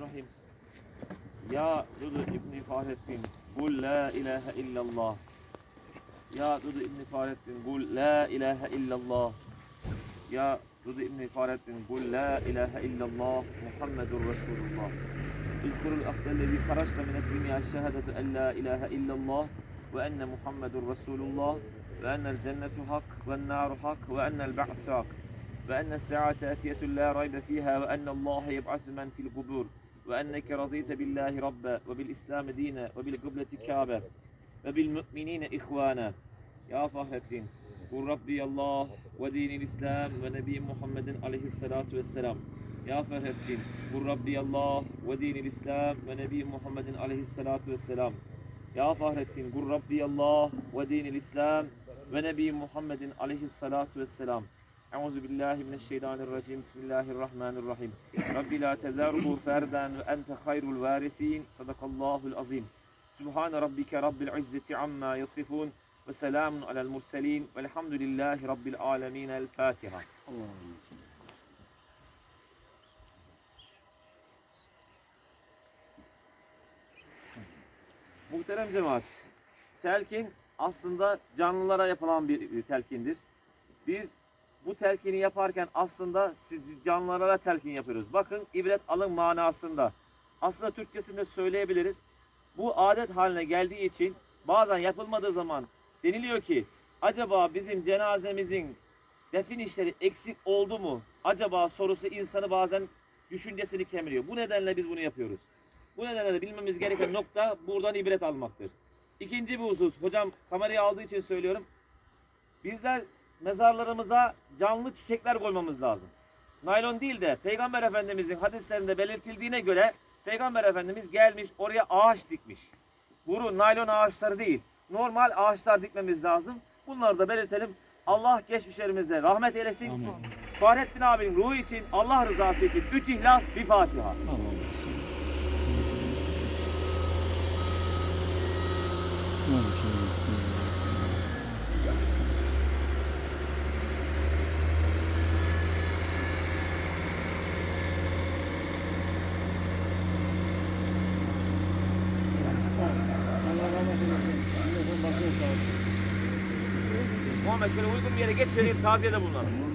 الرحيم. يا دود ابن فارتين قل لا إله إلا الله. يا دود ابن فارتين قل لا إله إلا الله. يا دود ابن فارتين قل لا إله إلا الله محمد رسول الله. اذكر الأخ الذي خرجت من الدنيا الشهادة أن لا إله إلا الله وأن محمد رسول الله وأن الجنة حق والنار حق وأن البعث حق وأن الساعة آتية لا ريب فيها وأن الله يبعث من في القبور. وأنك رضيت بالله ربا وبالإسلام دينا وبالقبلة كعبة وبالمؤمنين إخوانا. يا فخر الدين. قل ربي الله ودين الإسلام ونبي محمد عليه الصلاة والسلام. يا فخر الدين. قل ربي الله ودين الإسلام ونبي محمد عليه الصلاة والسلام. يا فخر الدين. قل ربي الله ودين الإسلام ونبي محمد عليه الصلاة والسلام. Euzu billahi mineşşeytanirracim. Bismillahirrahmanirrahim. Rabbi la tezerhu ferden ve ente hayrul varisin. Sadakallahul azim. Subhan rabbike rabbil izzeti amma yasifun ve selamun alel murselin velhamdülillahi rabbil alemin. El Fatiha. Muhterem cemaat, telkin aslında canlılara yapılan bir telkindir. Biz bu telkini yaparken aslında siz canlılara telkin yapıyoruz. Bakın ibret alın manasında. Aslında Türkçesinde söyleyebiliriz. Bu adet haline geldiği için bazen yapılmadığı zaman deniliyor ki acaba bizim cenazemizin defin işleri eksik oldu mu? Acaba sorusu insanı bazen düşüncesini kemiriyor. Bu nedenle biz bunu yapıyoruz. Bu nedenle de bilmemiz gereken nokta buradan ibret almaktır. İkinci bir husus, hocam kamerayı aldığı için söylüyorum. Bizler mezarlarımıza canlı çiçekler koymamız lazım. Naylon değil de Peygamber Efendimizin hadislerinde belirtildiğine göre Peygamber Efendimiz gelmiş oraya ağaç dikmiş. Bunu naylon ağaçları değil, normal ağaçlar dikmemiz lazım. Bunları da belirtelim. Allah geçmişlerimize rahmet eylesin. Amin. Fahrettin abinin ruhu için, Allah rızası için üç ihlas, bir Fatiha. Muhammed şöyle uygun bir yere geç vereyim taziyede bulunalım.